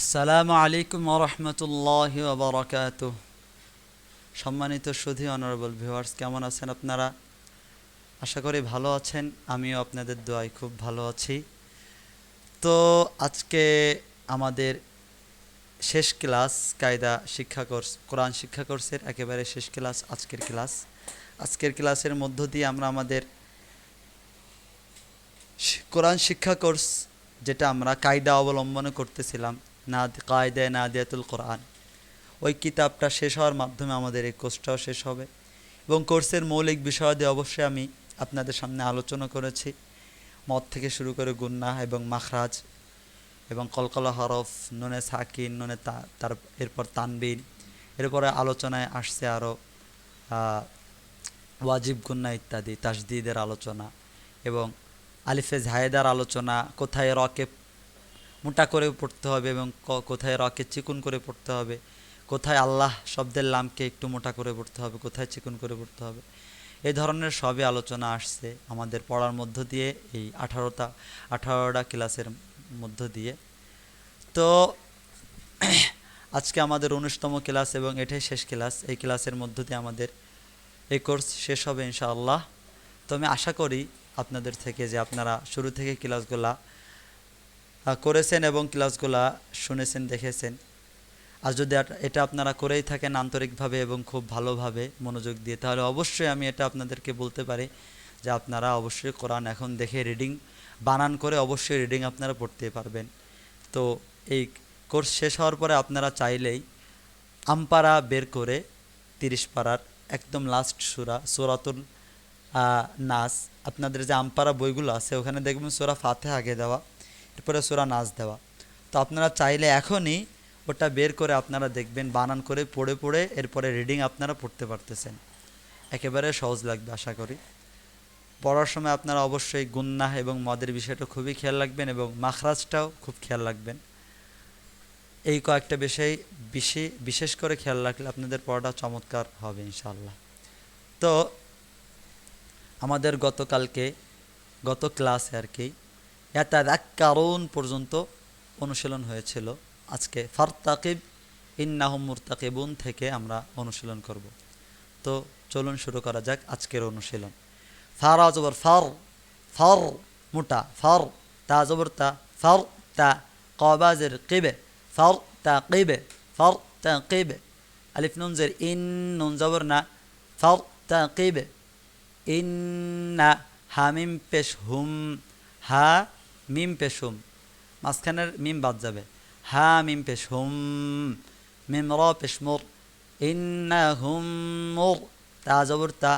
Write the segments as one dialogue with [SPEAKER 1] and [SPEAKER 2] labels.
[SPEAKER 1] আসসালামু আলাইকুম রহমতুল্লাহ বারকাত সম্মানিত সুধী অনারেবল ভিউয়ার্স কেমন আছেন আপনারা? আশা করি ভালো আছেন, আমিও আপনাদের দোয়ায় খুব ভালো আছি। তো আজকে আমাদের শেষ ক্লাস, কায়দা শিক্ষা কোর্স, কোরআন শিক্ষা কোর্সের একেবারে শেষ ক্লাস, আজকের ক্লাস। আজকের ক্লাসের মধ্য দিয়ে আমরা আমাদের কোরআন শিক্ষা কোর্স, যেটা আমরা কায়দা অবলম্বন করতেছিলাম না কায়দায় নাদিয়াতুল কোরআন। ওই কিতাবটা শেষ হওয়ার মাধ্যমে আমাদের এই কোর্সটাও শেষ হবে। এবং কোর্সের মৌলিক বিষয়াদি অবশ্যই আমি আপনাদের সামনে আলোচনা করেছি। মদ থেকে শুরু করে গুন্না এবং মাখরাজ এবং কলকলা হরফ, নুনে সাকিন, নুনে তার, এরপর তানবিন, এরপরে আলোচনায় আসছে আরও ওয়াজিব গুন্না ইত্যাদি, তাসদিদের আলোচনা এবং আলিফে জাহেদার আলোচনা, কোথায় রকে মোটা করে পড়তে হবে এবং কোথায় রকে চিকুন করে পড়তে হবে, কোথায় আল্লাহ শব্দের লামকে একটু মোটা করে পড়তে হবে, কোথায় চিকুন করে পড়তে হবে। এই ধরনের সবই আলোচনা আসছে আমাদের পড়ার মধ্য দিয়ে, এই আঠারোটা আঠারোটা ক্লাসের মধ্য দিয়ে। তো আজকে আমাদের উনিশতম ক্লাস এবং এটাই শেষ ক্লাস, এই ক্লাসের মধ্য দিয়ে আমাদের এই কোর্স শেষ হবে ইনশাআল্লাহ। তো আমি আশা করি আপনাদের থেকে যে আপনারা শুরু থেকে ক্লাসগুলা করেছেন এবং ক্লাসগুলা শুনেছেন, দেখেছেন। আর যদি এটা আপনারা করেই থাকেন আন্তরিকভাবে এবং খুব ভালোভাবে মনোযোগ দিয়ে, তাহলে অবশ্যই আমি এটা আপনাদেরকে বলতে পারি যে আপনারা অবশ্যই কোরআন এখন দেখে রিডিং বানান করে অবশ্যই রিডিং আপনারা পড়তে পারবেন। তো এই কোর্স শেষ হওয়ার পরে আপনারা চাইলেই আমপারা বের করে তিরিশ পাড়ার একদম লাস্ট সুরা সোরাতুল নাস, আপনাদের যে আমপারা বইগুলো আছে, ওখানে দেখবেন সোরা ফাতে আগে দেওয়া। এরপরে সুরা নাচ দেওয়া। তো আপনারা চাইলে এখনই ওটা বের করে আপনারা দেখবেন, বানান করে পড়ে পড়ে এরপরে রিডিং আপনারা পড়তে পারতেছেন। একেবারে সহজ লাগবে, আশা করি। পড়ার সময় আপনারা অবশ্যই গুন্না এবং মদের বিষয়টা খুবই খেয়াল রাখবেন এবং মাখরাজটাও খুব খেয়াল রাখবেন। এই কয়েকটা বিষয় বিশে, বিশেষ করে খেয়াল রাখলে আপনাদের পড়াটা চমৎকার হবে ইনশাল্লাহ তো আমাদের গতকালকে, গত ক্লাসে আর কি কারণ পর্যন্ত অনুশীলন হয়েছিল। আজকে ফারতাকিব, ইন্নাহুম মুরতাকিবুন থেকে আমরা অনুশীলন করব। তো চলুন শুরু করা যাক আজকের অনুশীলন। ফারা জবর ফার ফার, মোটা, ফার, তা জবর তা, ফার, তা, কবাজের কিবে, ফার, তা, কিবে, ফার, তা, কিবে, আলিফ, নুন, জের, ইন, নুন জবর না, ফার, তা, কিবে, ইন্না, হামিম, পেশ, হুম, হা মিম পেশ হুম মাঝখানের মিম বাদ যাবে হা মিম পেশ হুম মিম র পেশ মুর ইন্না হুম মুর তা জবর তা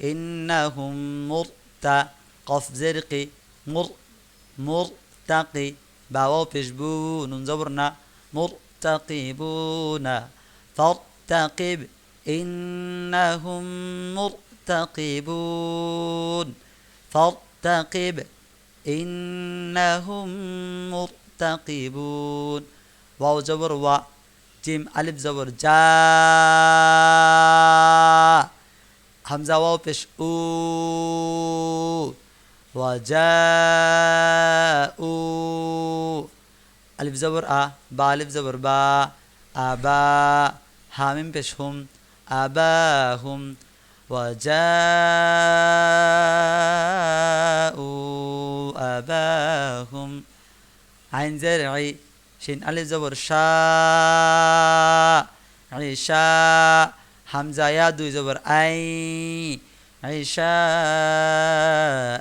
[SPEAKER 1] ইন্না হুম মুর তা কফ জের কি মুর মুর তাকি বাওয়াও পেশ বু নুন জবর না মুর তাকিবুনা فارتقب إنهم مرتقبون فارتقب ইন্নাহুম মুত্তাকিবুন ওয়াও জবর ওয়া জিম আলিফ জবর যা হামজা ওয়াও পেশ উ ওয়াজাউ আলিফ জবর আ বা আলিফ জবর বা আবা হামিম পেশ হুম আবা হুম وجاءوا أباهم عين زرعي شين ألف زبر شاء عشاء حمزة يا دوي زبر أي عشاء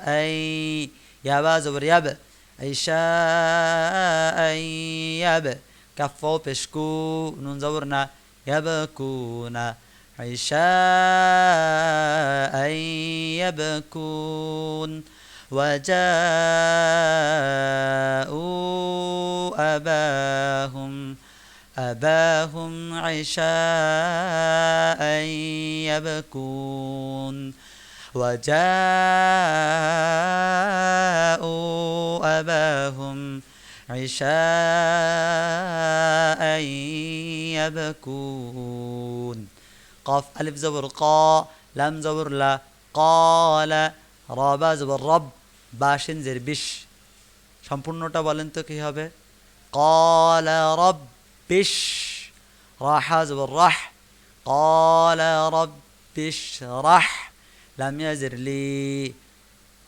[SPEAKER 1] أي يا با زبر يب عشاء يب كفو بشكو نون زبرنا يبكون عشاء يبكون وجاءوا أباهم أباهم عشاء يبكون وجاءوا أباهم عشاء يبكون قاف ألف زبر قا لم زبر لا قال رابا زبر رب باشن زر বিশ সম্পূর্ণটা বলেন তো কি হবে قال رب راح زبر رح قال رب اشرح لم يزر لي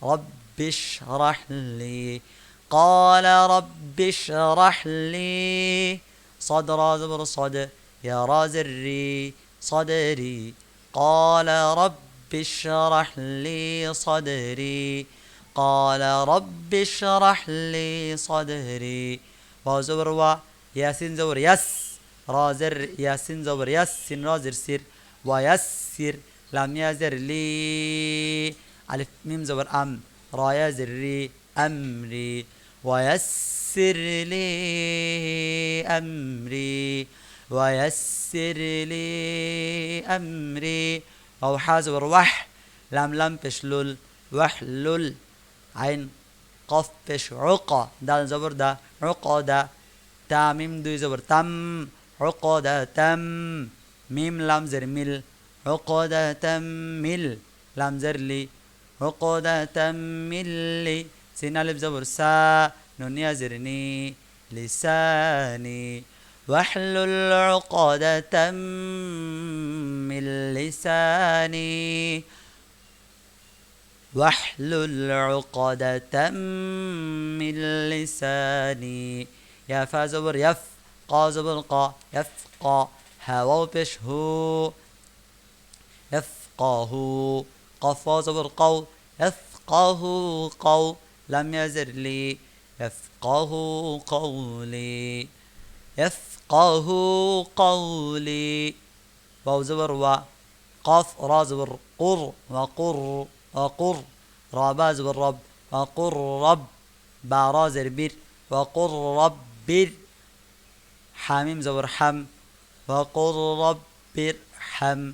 [SPEAKER 1] رب اشرح لي قال رب اشرح لي صدر زبر صد يا رازري صدري. قال رب اشرح لي صدري. قال رب اشرح لي صدري. وزبر و ياسين زبر يس. رازر ياسين زبر يس. رازر سير ويسر لم يزر لي. ألف ميم زبر أم. را يزر ري أمري. ويسر لي أمري. ويسر لي أمري. أو حازور وح لم لم بشلل وحلل عين قف بش عقا دال زبر دا عقدة تاميم دوي زبر تم عقدة تم. ميم لام زر مل عقدة مل لام زر لي عقدة مل سين ألف زبر سا نون يزرني لساني. واحلل عقدة من لساني. واحلل عقدة من لساني. يا فا زبر يف قا زبر قا يفقى هوا بش هو يفقه قف زبر قو يفقه قو لم يزر لي يفقه قولي. يفقه قولي. واو زبر و قاف را زبر قر وقر وقر را با زبر رب وقر رب. با را زر بير وقر رب بير. حاميم زبر حم وقر رب ارحم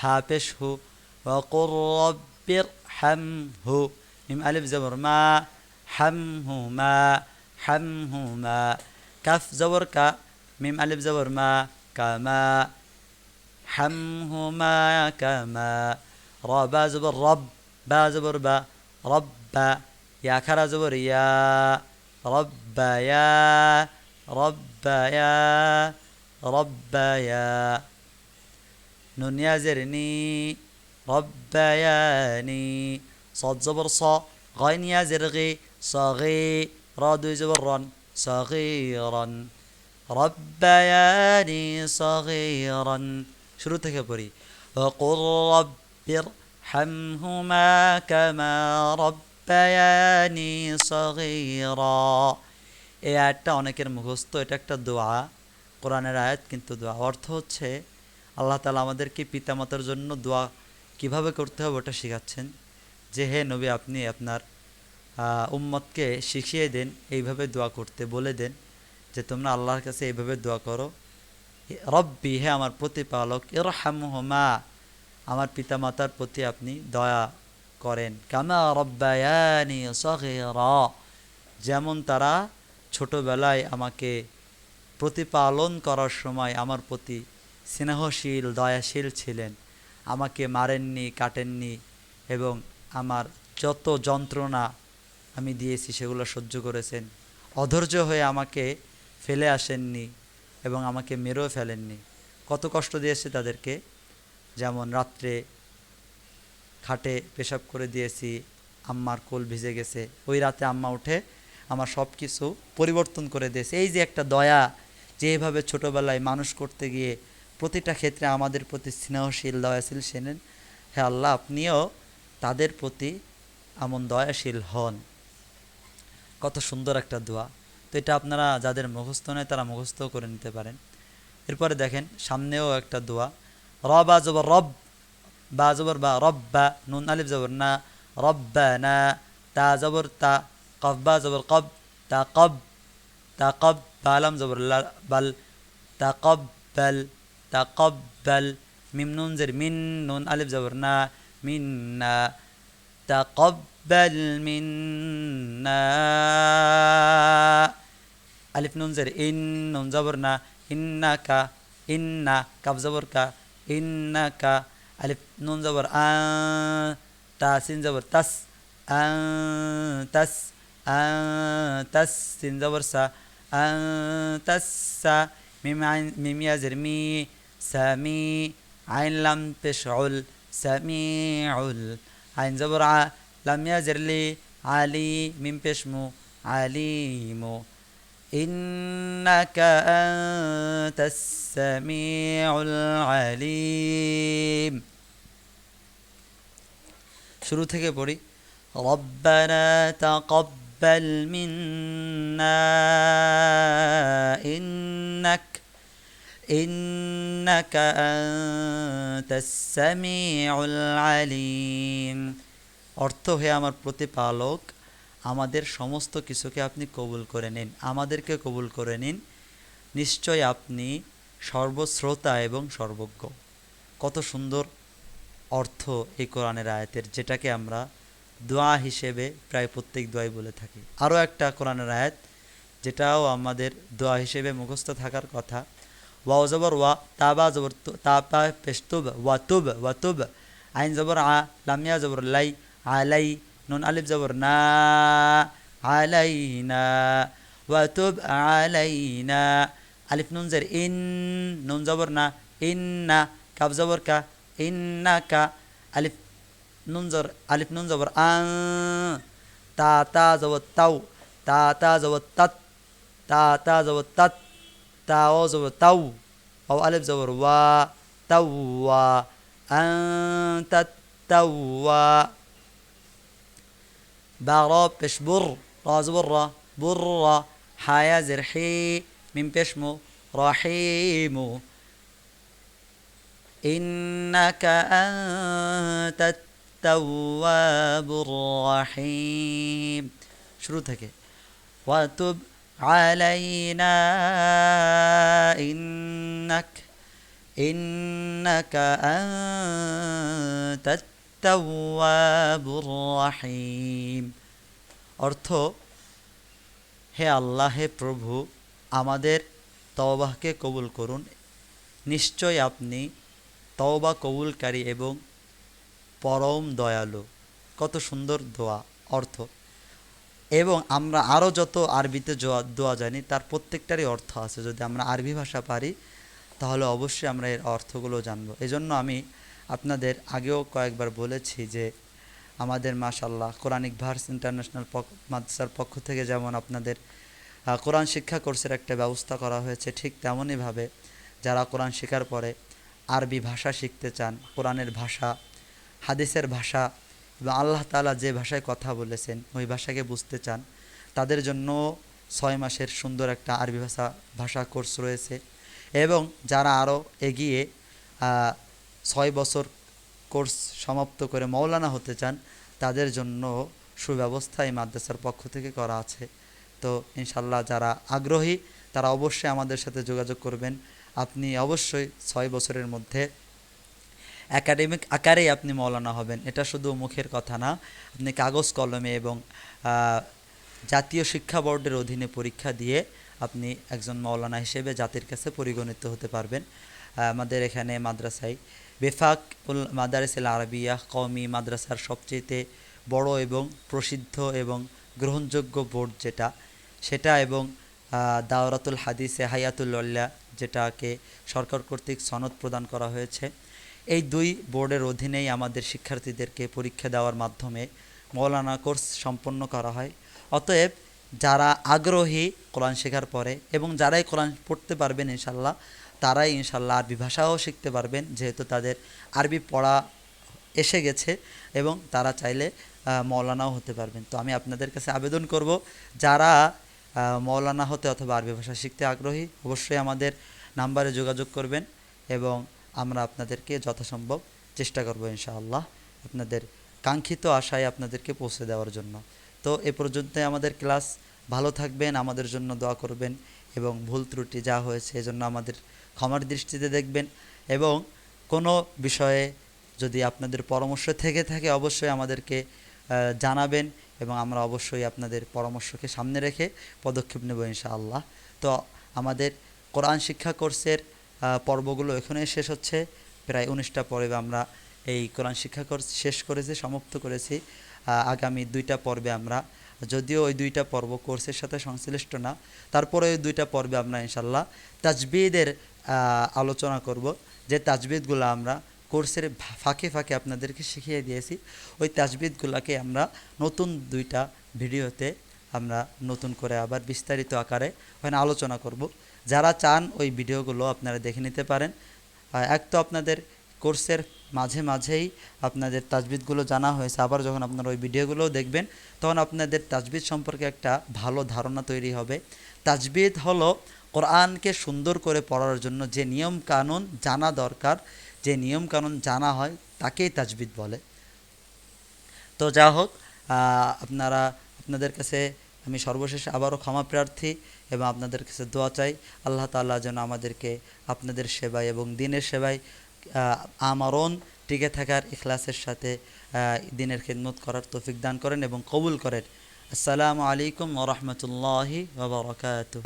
[SPEAKER 1] ها بشه وقر رب ارحمه ميم ألف زبر ما. حمهما حمهما كف زبر كا ميم ألف زبر ما كما حمهما كما را با زبر رب با زبر با رب يا كرا زبر يا رب يا رب يا رب يا. نون يا زرني ربياني صاد زبر صا غين يا زرغي صاغي راد زبرا صغيرا ربياني صغيرا شروطك بري وقل رب ارحمهما كما ربياني صغيرا এই আয়াতটা অনেকের মুখস্থ এটা একটা দোয়া কোরআনের আয়াত কিন্তু দোয়া অর্থ হচ্ছে আল্লাহ তালা আমাদেরকে পিতামাতার জন্য দোয়া কিভাবে করতে হবে ওটা শেখাচ্ছেন যে হে নবী আপনি আপনার উম্মতকে শিখিয়ে দেন, এইভাবে দোয়া করতে বলে দেন যে তোমরা আল্লাহর কাছে এইভাবে দোয়া করো। রব্বি, হে আমার প্রতিপালক, ইরহামহুমা, আমার পিতামাতার প্রতি আপনি দয়া করেন। কামা রব্বায়ানি সগীরা, যেমন তারা ছোটবেলায় আমাকে প্রতিপালন করার সময় আমার প্রতি স্নেহশীল, দয়াশীল ছিলেন। আমাকে মারেননি, কাটেননি এবং আমার যত যন্ত্রণা আমি দিয়েছি, সেগুলো সহ্য করেছেন। অধৈর্য হয়ে আমাকে ফেলে আসেননি এবং আমাকে মেরেও ফেলেননি। কত কষ্ট দিয়েছে তাদেরকে। যেমন রাত্রে খাটে পেশাব করে দিয়েছি, আম্মার কোল ভিজে গেছে। ওই রাতে আম্মা উঠে আমার সব কিছু পরিবর্তন করে দিয়েছে। এই যে একটা দয়া যে এইভাবে ছোটোবেলায় মানুষ করতে গিয়ে প্রতিটা ক্ষেত্রে আমাদের প্রতি স্নেহশীল, দয়াশীল শেনেন হ্যাঁ আল্লাহ, আপনিও তাদের প্রতি এমন দয়াশীল হন। কত সুন্দর একটা দোয়া। তো এটা আপনারা যাদের মুখস্থ নেয়, তারা মুখস্থ করে নিতে পারেন। এরপরে দেখেন, সামনেও একটা দোয়া। র বা জবর রব, বা জবর বা রব বা নুন আলিফ জবর না রব্বা না, তা জবর তা কফ, বা জবর কব তা কব তা কব বালাম জবর বাল, তা কব বাল, তা কব বাল, মিম নুন জের মিন, নুন আলিফ জবর না মিন্না تقبل منا. ألف نون إن نون زبرنا. إنك. إن كف زبرك. إنك. ألف نون آن تا زبر. تس. آن تس آن تس سين سا السا ميم عين. ميم يزر مي. سامي عين لم تشعل. سميع عين زبر ع لم يزر لي علي ميم بشمو عليم إنك أنت السميع العليم শুরু থেকে পড়ি ربنا تقبل منا إنك إنك أنت السميع العليم অর্থ হে আমার প্রতিপালক আমাদের সমস্ত কিছুকে আপনি কবুল করে নিন আমাদেরকে কবুল করে নিন নিশ্চয় আপনি সর্বশ্রোতা এবং সর্বজ্ঞ কত সুন্দর অর্থ এই কোরআনের আয়াতের যেটাকে আমরা দোয়া হিসেবে প্রায় প্রত্যেক দোয়াই বলে থাকি আরও একটা কোরআনের আয়াত যেটাও আমাদের দোয়া হিসেবে মুখস্থ থাকার কথা ওয়াও জবর ওয়া তাবা জবর তু- তাপা পেস্তুব ওয়াতুব ওয়াতুব আইন জবর আ লামিয়া জবর লাই আলাই নুন আলিফ জবর না আলাইনা ওয়াতুব আলাইনা আলিফ নুন জের ইন নুন জবর না ইন্না কাব জবর কা ইন্নাকা আলিফ নুন জবর আলিফ নুন জবর আং তা তা জবর তাও তা তা জবর তাত তা তা تاو زو تو أو ألف زبر وا أنت تو با را بر. را زبر برا بر حيا زرحي من بشمو. رحيم إنك أنت التواب الرحيم. شروطك وتب علينا إنك إنك أنت التواب الرحيم অর্থ হে আল্লাহ হে প্রভু আমাদের তওবাহকে কবুল করুন নিশ্চয় আপনি তওবা কবুলকারী এবং পরম দয়ালু কত সুন্দর দোয়া অর্থ এবং আমরা আরও যত আরবিতে দোয়া জানি, তার প্রত্যেকটারই অর্থ আছে। যদি আমরা আরবি ভাষা পারি, তাহলে অবশ্যই আমরা এর অর্থগুলো জানব। এজন্য আমি আপনাদের আগেও কয়েকবার বলেছি যে, আমাদের মাশাল্লাহ কোরআনিক ভার্স ইন্টারন্যাশনাল মাদ্রাসার পক্ষ থেকে যেমন আপনাদের কোরআন শিক্ষা কোর্সের একটা ব্যবস্থা করা হয়েছে, ঠিক তেমনইভাবে যারা কোরআন শেখার পরে আরবি ভাষা শিখতে চান, কোরআনের ভাষা, হাদিসের ভাষা আল্লাহ তাআলা যে ভাষায় কথা বলেছেন, ওই ভাষাকে বুঝতে চান, তাদের জন্য ছয় মাসের সুন্দর একটা আরবি ভাষা ভাষা কোর্স রয়েছে। এবং যারা আরও এগিয়ে ছয় বছর কোর্স সমাপ্ত করে মৌলানা হতে চান, তাদের জন্য সুব্যবস্থা এই মাদ্রাসার পক্ষ থেকে করা আছে। তো ইনশাল্লাহ যারা আগ্রহী, তারা অবশ্যই আমাদের সাথে যোগাযোগ করবেন। আপনি অবশ্যই ছয় বছরের মধ্যে একাডেমিক আকারেই আপনি মৌলানা হবেন। এটা শুধু মুখের কথা না, আপনি কাগজ কলমে এবং জাতীয় শিক্ষা বোর্ডের অধীনে পরীক্ষা দিয়ে আপনি একজন মৌলানা হিসেবে জাতির কাছে পরিগণিত হতে পারবেন। আমাদের এখানে মাদ্রাসায় বেফাক উল মাদারিসেল আরবিয়া কওমি মাদ্রাসার সবচেয়েতে বড় এবং প্রসিদ্ধ এবং গ্রহণযোগ্য বোর্ড যেটা, সেটা এবং দাওরাতুল হাদিসে হায়াতুল্লাহ যেটাকে সরকার কর্তৃক সনদ প্রদান করা হয়েছে। এই দুই বোর্ডের অধীনেই আমাদের শিক্ষার্থীদেরকে পরীক্ষা দেওয়ার মাধ্যমে মৌলানা কোর্স সম্পন্ন করা হয়। অতএব যারা আগ্রহী কোরআন শেখার পরে এবং যারাই কোরআন পড়তে পারবেন ইনশাল্লাহ, তারাই ইনশাল্লাহ আরবি ভাষাও শিখতে পারবেন, যেহেতু তাদের আরবি পড়া এসে গেছে এবং তারা চাইলে মৌলানাও হতে পারবেন। তো আমি আপনাদের কাছে আবেদন করব, যারা মৌলানা হতে অথবা আরবি ভাষা শিখতে আগ্রহী, অবশ্যই আমাদের নাম্বারে যোগাযোগ করবেন এবং আমরা আপনাদেরকে যথাসম্ভব চেষ্টা করব ইনশাআল্লাহ আপনাদের কাঙ্ক্ষিত আশায় আপনাদেরকে পৌঁছে দেওয়ার জন্য। তো এ পর্যন্তই আমাদের ক্লাস। ভালো থাকবেন, আমাদের জন্য দোয়া করবেন এবং ভুল ত্রুটি যা হয়েছে এজন্য আমাদের ক্ষমার দৃষ্টিতে দেখবেন এবং কোনো বিষয়ে যদি আপনাদের পরামর্শ থেকে থাকে অবশ্যই আমাদেরকে জানাবেন এবং আমরা অবশ্যই আপনাদের পরামর্শকে সামনে রেখে পদক্ষেপ নেব ইনশাআল্লাহ। তো আমাদের কোরআন শিক্ষা কোর্সের পর্বগুলো এখানেই শেষ হচ্ছে। প্রায় উনিশটা পর্বে আমরা এই কোরআন শিক্ষা শেষ করেছি, সমাপ্ত করেছি। আগামী দুইটা পর্বে আমরা, যদিও ওই দুইটা পর্ব কোর্সের সাথে সংশ্লিষ্ট না, তারপরে ওই দুইটা পর্বে আমরা ইনশাল্লাহ তাজবিদের আলোচনা করব। যে তাজবিদগুলো আমরা কোর্সের ফাঁকে ফাঁকে আপনাদেরকে শিখিয়ে দিয়েছি, ওই তাজবিদগুলোকে আমরা নতুন দুইটা ভিডিওতে আমরা নতুন করে আবার বিস্তারিত আকারে ওখানে আলোচনা করব। যারা চান ওই ভিডিওগুলো আপনারা দেখে নিতে পারেন। এক তো আপনাদের কোর্সের মাঝে মাঝেই আপনাদের তাজবিদগুলো জানা হয়েছে। আবার যখন আপনারা ওই ভিডিওগুলোও দেখবেন, তখন আপনাদের তাজবিদ সম্পর্কে একটা ভালো ধারণা তৈরি হবে। তাজবিদ হলো কোরআনকে সুন্দর করে পড়ার জন্য যে নিয়ম কানুন জানা দরকার, যে নিয়ম কানুন জানা হয় তাকেই তাজবিদ বলে। তো যা হোক আপনারা, আপনাদের কাছে আমি সর্বশেষে আবারও ক্ষমা প্রার্থী। এবং আপনাদের কাছে দোয়া চাই, আল্লাহ তাল্লাহ যেন আমাদেরকে আপনাদের সেবায় এবং দিনের সেবায় আমারণ, টিকে থাকার ইখলাসের সাথে দিনের খেদমত করার তৌফিক দান করেন এবং কবুল করেন। আসসালামু আলাইকুম ওরহমতুল্লাহি ওবরাকাতুহ